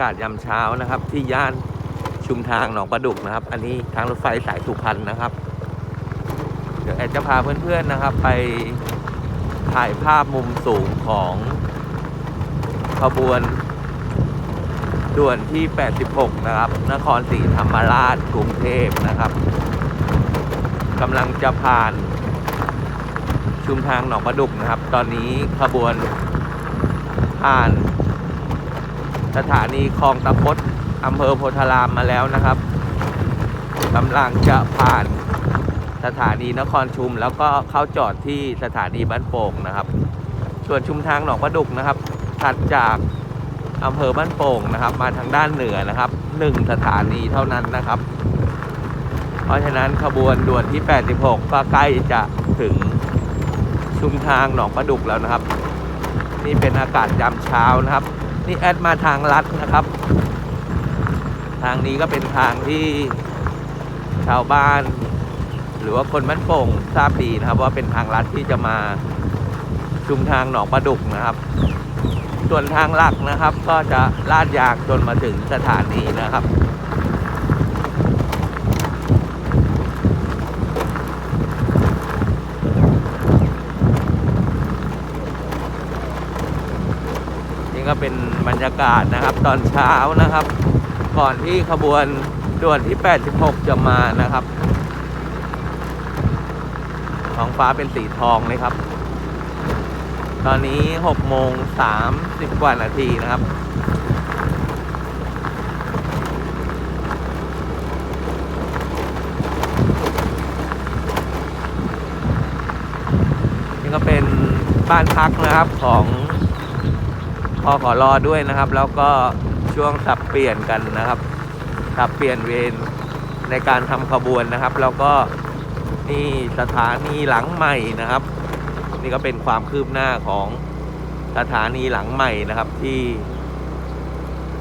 ากาศยามเช้านะครับ ที่ย่านชุมทางหนองประดุกนะครับ อันนี้ทางรถไฟสายสุพรรณนะครับ เดี๋ยวแอดจะพาเพื่อนๆนะครับ ไปถ่ายภาพมุมสูงของขบวน ด่วนที่ 86 นะครับ นครศรีธรรมราชกรุงเทพนะครับกำลังจะผ่านชุมทางหนองประดุกนะครับ ตอนนี้ขบวนผ่าน สถานีคลองตะพดอำเภอโพธารามมาแล้วนะครับกำลังจะผ่านสถานีนครชุม แล้วก็เข้าจอดที่สถานีบ้านโป่งนะครับ ส่วนชุมทางหนองประดุกนะครับ ถัดจากอำเภอบ้านโป่งนะครับ มาทางด้านเหนือนะครับหนึ่งสถานีเท่านั้นนะครับ เพราะฉะนั้นขบวนด่วนที่ 86 ก็ใกล้จะถึงชุมทางหนองประดุกแล้วนะครับ นี่เป็นอากาศยามเช้านะครับ นี่แอดมาทางลัดนะครับ ทางนี้ก็เป็นทางที่ชาวบ้าน หรือว่าคนบ้านโป่งทราบดีนะครับ ว่าเป็นทางลัดที่จะมาชุมทางหนองประดุกนะครับ ส่วนทางหลักนะครับ ก็จะลาดยางจนมาถึงสถานีนะครับ ก็เป็นบรรยากาศนะครับ ตอนเช้านะครับ ก่อนที่ขบวนด่วนที่ 86 จะมานะครับท้องฟ้าเป็นสีทองเลยครับ ตอนนี้6โมง30 กว่านาทีนะครับนี่ก็เป็นบ้านพักนะครับของ พอขอรอด้วยนะครับ แล้วก็ช่วงสับเปลี่ยนกันนะครับ สับเปลี่ยนเวรในการทำขบวนนะครับ แล้วก็นี่สถานีหลังใหม่นะครับ นี่ก็เป็นความคืบหน้าของสถานีหลังใหม่นะครับ ที่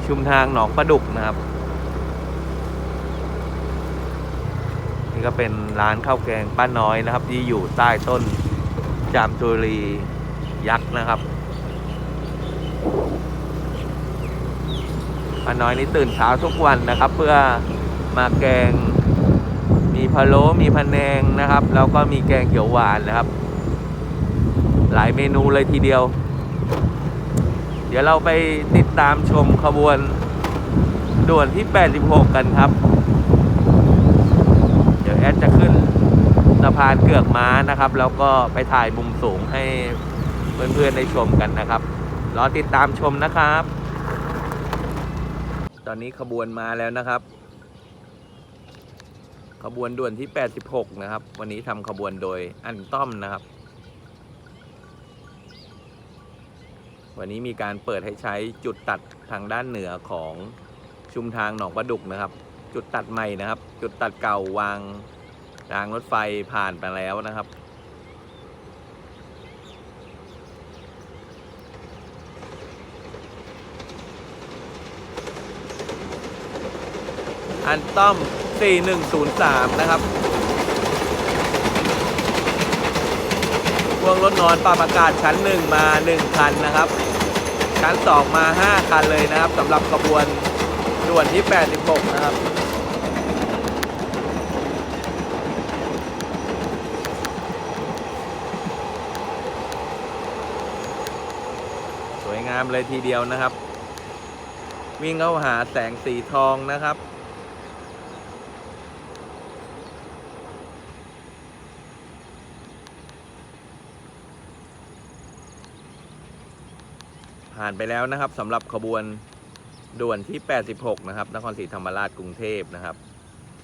ชุมทางหนองประดุกนะครับ นี่ก็เป็นร้านข้าวแกงป้าน้อยนะครับ ที่อยู่ใต้ต้นจามจุรียักษ์นะครับ ป้าน้อยนี่ตื่นเช้าทุกวันนะครับ เพื่อมาแกง มีพะโล้มีพะแนงนะครับ แล้วก็มีแกงเขียวหวานนะครับ หลายเมนูเลยทีเดียว เดี๋ยวเราไปติดตามชมขบวนด่วนที่ 86 กันครับ เดี๋ยวแอดจะขึ้นสะพานเกือกม้านะครับ แล้วก็ไปถ่ายมุมสูงให้เพื่อนๆได้ชมกันนะครับ รอติดตามชมนะครับ ตอนนี้ขบวนมาแล้วนะครับ ขบวนด่วนที่ 86 นะครับ วันนี้ทำขบวนโดยอันต้อมนะครับ วันนี้มีการเปิดให้ใช้จุดตัดทางด้านเหนือของชุมทางหนองประดุกนะครับ จุดตัดใหม่นะครับ จุดตัดเก่าวางรางรถไฟผ่านไปแล้วนะครับ อันต้อม 4103 นะครับพวงรถนอนปรับอากาศชั้น 1 มา 1 คันนะครับ ชั้น 2 มา 5 คันเลยนะครับสำหรับขบวนด่วนที่ 86 นะครับสวยงามเลยทีเดียวนะครับ วิ่งเข้าหาแสงสีทองนะครับ ผ่านไปแล้วนะครับสำหรับขบวนด่วนที่ 86 นะครับนครศรีธรรมราชกรุงเทพนะครับ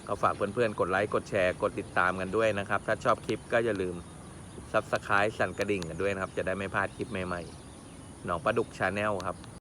ก็ฝากเพื่อนๆ กดไลค์ กดแชร์ กดติดตามกันด้วยนะครับ ถ้าชอบคลิปก็อย่าลืมซับสไครต์สั่นกระดิ่งกันด้วยนะครับ จะได้ไม่พลาดคลิปใหม่ๆ หนองประดุกชาแนลครับ